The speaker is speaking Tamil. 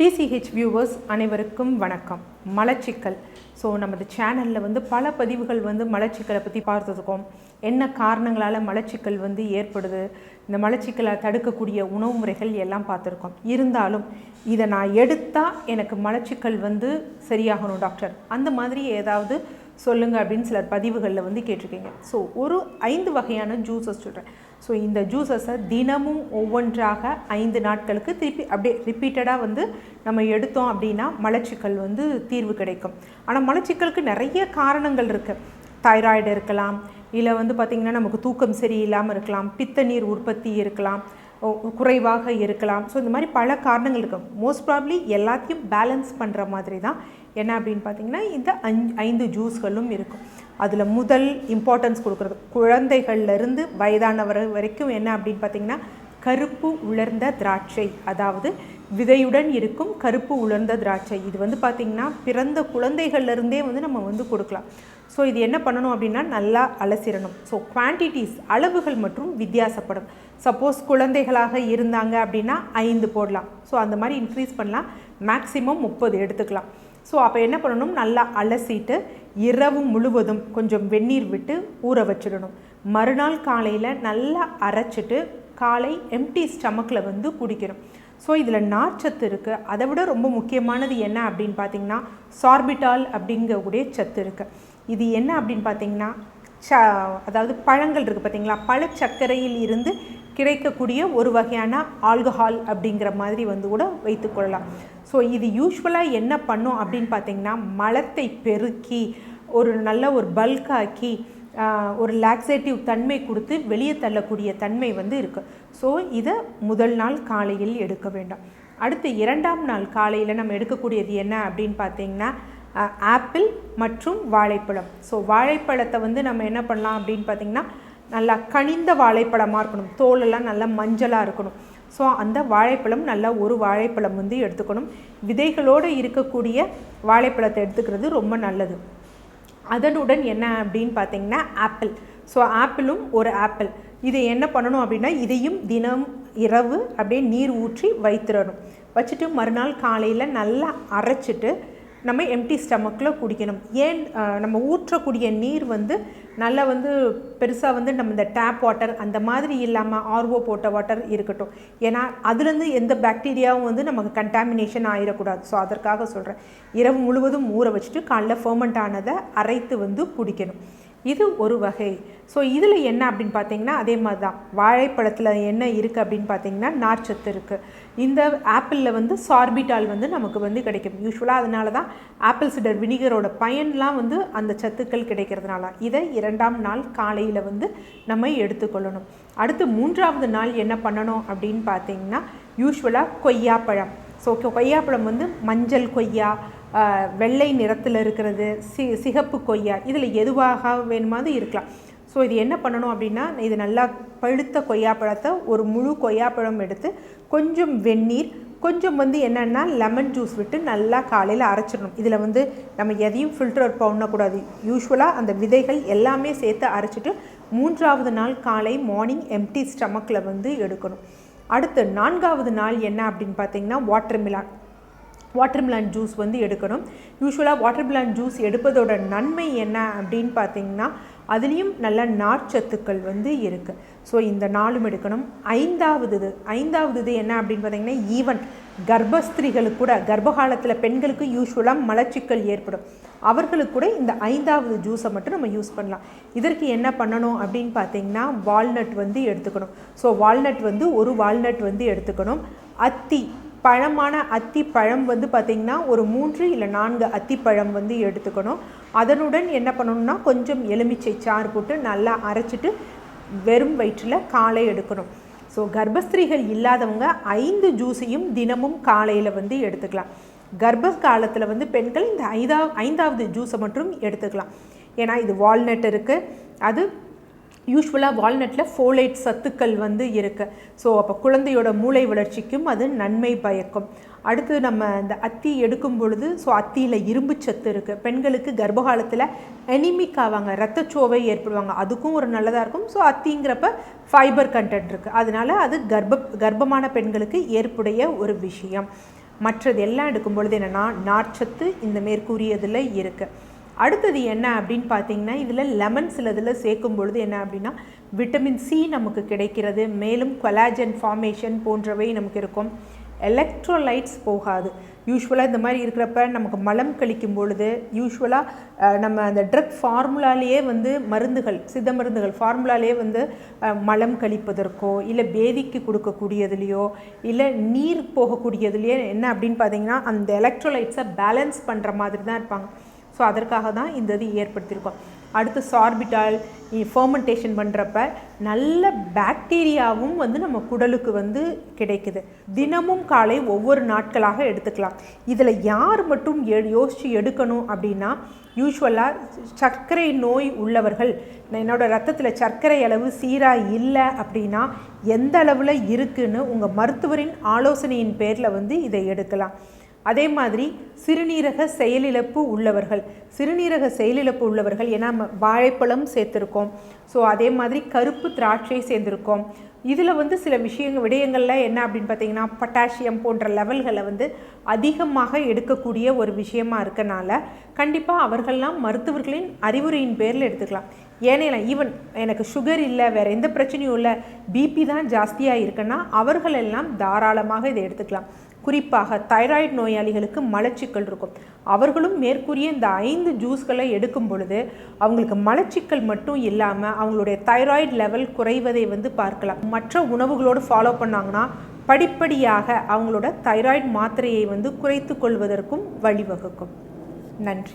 டிசிஹெச் வியூவர்ஸ் அனைவருக்கும் வணக்கம். மலச்சிக்கல். ஸோ நமது சேனலில் வந்து பல பதிவுகள் வந்து மலச்சிக்கலை பற்றி பார்த்துருக்கோம். என்ன காரணங்களால் மலச்சிக்கல் வந்து ஏற்படுது? இந்த மலச்சிக்கலை தடுக்கக்கூடிய உணவு முறைகள் எல்லாம் பார்த்துருக்கோம். இருந்தாலும் இதை நான் எடுத்தால் எனக்கு மலச்சிக்கல் வந்து சரியாகணும் டாக்டர். அந்த மாதிரி ஏதாவது சொல்லுங்கள் அப்படின்னு சிலர் பதிவுகளில் வந்து கேட்டிருக்கீங்க. ஸோ ஒரு ஐந்து வகையான ஜூஸஸ் சொல்கிறேன் ஸோ இந்த ஜூஸஸை தினமும் ஒவ்வொன்றாக ஐந்து நாட்களுக்கு திருப்பி அப்படியே ரிப்பீட்டடாக வந்து நம்ம எடுத்தோம் அப்படின்னா மலச்சிக்கல் வந்து தீர்வு கிடைக்கும். ஆனால் மலச்சிக்கலுக்கு நிறைய காரணங்கள் இருக்குது தைராய்டு இருக்கலாம் இல்லை வந்து பார்த்திங்கன்னா நமக்கு தூக்கம் சரியில்லாமல் இருக்கலாம் பித்த நீர் உற்பத்தி இருக்கலாம் குறைவாக இருக்கலாம். ஸோ இந்த மாதிரி பல காரணங்கள் இருக்கும் மோஸ்ட் ப்ராப்ளி எல்லாத்தையும் பேலன்ஸ் பண்ணுற மாதிரி தான் என்ன அப்படின்னு பார்த்தீங்கன்னா இந்த அஞ்சு ஐந்து ஜூஸ்களும் இருக்கும். அதில் முதல் இம்பார்ட்டன்ஸ் கொடுக்குறது. குழந்தைகள்லேருந்து வயதானவர் வரைக்கும் என்ன அப்படின்னு பார்த்தீங்கன்னா கருப்பு உலர்ந்த திராட்சை. அதாவது விதையுடன் இருக்கும் கருப்பு உலர்ந்த திராட்சை. இது வந்து பார்த்திங்கன்னா பிறந்த குழந்தைகள்லேருந்தே வந்து நம்ம வந்து கொடுக்கலாம். ஸோ இது என்ன பண்ணணும் அப்படின்னா நல்லா அலசிடணும். ஸோ குவான்டிட்டிஸ் அளவுகள் மற்றும் வித்தியாசப்படும். சப்போஸ் குழந்தைகளாக இருந்தாங்க அப்படின்னா ஐந்து போடலாம். ஸோ அந்த மாதிரி இன்க்ரீஸ் பண்ணலாம். மேக்ஸிமம் முப்பது எடுத்துக்கலாம். ஸோ அப்போ என்ன பண்ணணும்? நல்லா அலசிட்டு இரவு முழுவதும் கொஞ்சம் வெந்நீர் விட்டு ஊற வச்சிடணும். மறுநாள் காலையில் நல்லா அரைச்சிட்டு காலை எம்டி ஸ்டமக்கில் வந்து குடிக்கணும். ஸோ இதில் நார்ச்சத்து இருக்குது அதை விட ரொம்ப முக்கியமானது என்ன அப்படின்னு பார்த்தீங்கன்னா சார்பிட்டால் அப்படிங்கக்கூடிய சத்து இருக்குது இது என்ன அப்படின்னு பார்த்தீங்கன்னா ச அதாவது பழங்கள் இருக்குது பார்த்தீங்களா பழச்சர்க்கரையில் இருந்து கிடைக்கக்கூடிய ஒரு வகையான ஆல்கஹால் அப்படிங்கிற மாதிரி வந்து கூட வைத்துக்கொள்ளலாம் ஸோ இது யூஸ்வலாக என்ன பண்ணும் அப்படின்னு பார்த்தீங்கன்னா மலத்தை பெருக்கி ஒரு நல்ல ஒரு பல்காக்கி ஒரு லாக்ஸேட்டிவ் தன்மை கொடுத்து வெளியே தள்ளக்கூடிய தன்மை வந்து இருக்குது ஸோ இதை முதல் நாள் காலையில் எடுக்க வேண்டாம். அடுத்து இரண்டாம் நாள் காலையில் நம்ம எடுக்கக்கூடியது என்ன அப்படின்னு பார்த்தீங்கன்னா ஆப்பிள் மற்றும் வாழைப்பழம். ஸோ வாழைப்பழத்தை வந்து நம்ம என்ன பண்ணலாம் அப்படின்னு பார்த்தீங்கன்னா நல்லா கனிந்த வாழைப்பழமாக இருக்கணும். தோலெல்லாம் நல்லா மஞ்சளாக இருக்கணும். ஸோ அந்த வாழைப்பழம் நல்லா ஒரு வாழைப்பழம் வந்து எடுத்துக்கணும். விதைகளோடு இருக்கக்கூடிய வாழைப்பழத்தை எடுத்துக்கிறது ரொம்ப நல்லது. அதனுடன் என்ன அப்படின்னு பார்த்தீங்கன்னா ஆப்பிள். ஸோ ஆப்பிளும் ஒரு ஆப்பிள். இதை என்ன பண்ணணும் அப்படின்னா இதையும் தினம் இரவு அப்படியே நீர் ஊற்றி வைத்துடணும். வச்சுட்டு மறுநாள் காலையில் நல்லா அரைச்சிட்டு நம்ம எம்டி ஸ்டமக்கில் குடிக்கணும். ஏன் நம்ம ஊற்றக்கூடிய நீர் வந்து நல்லா வந்து பெருசாக வந்து நம்ம இந்த டேப் வாட்டர் அந்த மாதிரி இல்லாமல் ஆர்ஓ போட்ட வாட்டர் இருக்கட்டும். ஏன்னா அதுலேருந்து எந்த பாக்டீரியாவும் வந்து நமக்கு கண்டாமினேஷன் ஆகிடக்கூடாது ஸோ அதற்காக சொல்கிறேன் இரவு முழுவதும் ஊற வச்சுட்டு காலைல ஃபர்மெண்ட் ஆனதை அரைத்து வந்து குடிக்கணும். இது ஒரு வகை. ஸோ இதில் என்ன அப்படின்னு பார்த்தீங்கன்னா அதே மாதிரி தான் வாழைப்பழத்தில் என்ன இருக்குது அப்படின்னு பார்த்தீங்கன்னா நார்ச்சத்து இருக்குது இந்த ஆப்பிளில் வந்து சார்பிட்டால் வந்து நமக்கு வந்து கிடைக்கும். யூஸ்வலாக அதனால தான் ஆப்பிள் சிடர் வினிகரோட பயன்லாம் வந்து அந்த சத்துக்கள் கிடைக்கிறதுனால. இதை இரண்டாம் நாள் காலையில் வந்து நம்ம எடுத்துக்கொள்ளணும். அடுத்து மூன்றாவது நாள் என்ன பண்ணணும் அப்படின்னு பார்த்தீங்கன்னா யூஸ்வலாக கொய்யாப்பழம். ஸோ கொய்யாப்பழம் வந்து மஞ்சள் கொய்யா வெள்ளை நிறத்தில் இருக்கிறது சி சிகப்பு கொய்யா இதில் எதுவாக வேணுமாவது இருக்கலாம். ஸோ இது என்ன பண்ணணும் அப்படின்னா இது நல்லா பழுத்த கொய்யாப்பழத்தை ஒரு முழு கொய்யாப்பழம் எடுத்து கொஞ்சம் வெந்நீர் கொஞ்சம் வந்து என்னென்னா லெமன் ஜூஸ் விட்டு நல்லா காலையில் அரைச்சிடணும். இதில் வந்து நம்ம எதையும் ஃபில்டர் பண்ணக்கூடாது. யூஸ்வலாக அந்த விதைகள் எல்லாமே சேர்த்து அரைச்சிட்டு மூன்றாவது நாள் காலை மார்னிங் எம்டி ஸ்டமக்கில் வந்து எடுக்கணும். அடுத்து நான்காவது நாள் என்ன அப்படின்னு பார்த்தீங்கன்னா வாட்டர் மிலான் வாட்டர்மெலன் ஜூஸ் வந்து எடுக்கணும். யூஸ்வலாக வாட்டர்மெலன் ஜூஸ் எடுப்பதோட நன்மை என்ன அப்படின்னு பார்த்தீங்கன்னா அதுலேயும் நல்ல நார்ச்சத்துக்கள் வந்து இருக்குது ஸோ இந்த நாளும் எடுக்கணும். ஐந்தாவது இது ஐந்தாவது இது என்ன அப்படின்னு பார்த்தீங்கன்னா ஈவன் கர்ப்பஸ்திரிகளுக்கு கூட கர்ப்பகாலத்தில் பெண்களுக்கு யூஸ்வலாக மலச்சிக்கல் ஏற்படும். அவர்களுக்கு கூட இந்த ஐந்தாவது ஜூஸை மட்டும் நம்ம யூஸ் பண்ணலாம். இதற்கு என்ன பண்ணணும் அப்படின்னு பார்த்தீங்கன்னா வால்நட் வந்து எடுத்துக்கணும். ஸோ வால்நட் வந்து ஒரு வால்நட் வந்து எடுத்துக்கணும். அத்தி பழமான அத்திப்பழம் வந்து பார்த்திங்கன்னா ஒரு மூன்று இல்லை நான்கு அத்திப்பழம் வந்து எடுத்துக்கணும். அதனுடன் என்ன பண்ணணும்னா கொஞ்சம் எலுமிச்சை சாறு போட்டு நல்லா அரைச்சிட்டு வெறும் வயிற்றில் காலை எடுக்கணும். ஸோ கர்ப்பஸ்திரீகள் இல்லாதவங்க ஐந்து ஜூஸையும் தினமும் காலையில் வந்து எடுத்துக்கலாம். கர்ப்ப காலத்தில் வந்து பெண்கள் இந்த ஐதா ஐந்தாவது ஜூஸை மட்டும் எடுத்துக்கலாம். ஏன்னா இது வால்நட் இருக்குது அது யூஸ்வலாக வால்நட்டில் ஃபோலேட் சத்துக்கள் வந்து இருக்குது ஸோ அப்போ குழந்தையோட மூளை வளர்ச்சிக்கும் அது நன்மை பயக்கும். அடுத்து நம்ம இந்த அத்தி எடுக்கும் பொழுது ஸோ அத்தியில் இரும்பு சத்து இருக்குது பெண்களுக்கு கர்ப்பகாலத்தில் எனிமிக் ஆவாங்க ரத்தச்சோவை ஏற்படுவாங்க. அதுக்கும் ஒரு நல்லதாக இருக்கும். ஸோ அத்திங்கிறப்ப ஃபைபர் கண்டென்ட் இருக்குது அதனால அது கர்ப்ப கர்ப்பமான பெண்களுக்கு ஏற்புடைய ஒரு விஷயம். மற்றது எல்லாம் எடுக்கும் பொழுது என்னென்னா நார்ச்சத்து இந்த மேற்கூறியதில் இருக்குது அடுத்தது என்ன அப்படின்னு பார்த்தீங்கன்னா இதில் லெமன் சிலதில் சேர்க்கும் பொழுது என்ன அப்படின்னா விட்டமின் சி நமக்கு கிடைக்கிறது. மேலும் கொலாஜன் ஃபார்மேஷன் போன்றவை நமக்கு இருக்கும். எலக்ட்ரோலைட்ஸ் போகாது. யூஸ்வலாக இந்த மாதிரி இருக்கிறப்ப நமக்கு மலம் கழிக்கும் பொழுது யூஸ்வலாக நம்ம அந்த ட்ரக் ஃபார்முலாலேயே வந்து மருந்துகள் சித்த மருந்துகள் ஃபார்முலாலேயே வந்து மலம் கழிப்பதற்கோ இல்லை பேதிக்கு கொடுக்கக்கூடியதுலையோ இல்லை நீர் போகக்கூடியதுலையோ என்ன அப்படின்னு பார்த்தீங்கன்னா அந்த எலக்ட்ரோலைட்ஸை பேலன்ஸ் பண்ணுற மாதிரி தான் இருப்பாங்க. ஸோ அதற்காக தான் இந்த இது ஏற்படுத்தியிருக்கோம். அடுத்து சார்பிட்டால் ஃபர்மெண்டேஷன் பண்ணுறப்ப நல்ல பாக்டீரியாவும் வந்து நம்ம குடலுக்கு வந்து கிடைக்குது. தினமும் காலை ஒவ்வொரு நாட்களாக எடுத்துக்கலாம். இதில் யார் மட்டும் எ யோசித்து எடுக்கணும் அப்படின்னா யூஸ்வலாக சர்க்கரை நோய் உள்ளவர்கள். என்னோடய ரத்தத்தில் சர்க்கரை அளவு சீராக இல்லை அப்படின்னா எந்த அளவில் இருக்குதுன்னு உங்கள் மருத்துவரின் ஆலோசனையின் பேரில் வந்து இதை எடுக்கலாம். அதே மாதிரி சிறுநீரக செயலிழப்பு உள்ளவர்கள். சிறுநீரக செயலிழப்பு உள்ளவர்கள் ஏன்னா வாழைப்பழம் சேர்த்துருக்கோம். ஸோ அதே மாதிரி கருப்பு திராட்சை சேர்ந்துருக்கோம். இதில் வந்து சில விஷயங்கள் விடயங்களில் என்ன அப்படின்னு பார்த்தீங்கன்னா பொட்டாசியம் போன்ற லெவல்களை வந்து அதிகமாக எடுக்கக்கூடிய ஒரு விஷயமா இருக்கனால கண்டிப்பாக அவர்கள்லாம் மருத்துவர்களின் அறிவுரையின் பேரில் எடுத்துக்கலாம். ஏனேலாம் ஈவன் எனக்கு சுகர் இல்லை வேறு எந்த பிரச்சனையும் இல்லை பிபி தான் ஜாஸ்தியாக இருக்குன்னா அவர்களெல்லாம் தாராளமாக இதை எடுத்துக்கலாம். குறிப்பாக தைராய்டு நோயாளிகளுக்கு மலச்சிக்கல் இருக்கும். அவர்களும் மேற்கூறிய இந்த ஐந்து ஜூஸ்களை எடுக்கும் பொழுது அவங்களுக்கு மலச்சிக்கல் மட்டும் இல்லாமல் அவங்களுடைய தைராய்டு லெவல் குறைவதை வந்து பார்க்கலாம். மற்ற உணவுகளோடு ஃபாலோ பண்ணாங்கன்னா படிப்படியாக அவங்களோட தைராய்டு மாத்திரையை வந்து குறைத்து கொள்வதற்கும் வழிவகுக்கும். நன்றி.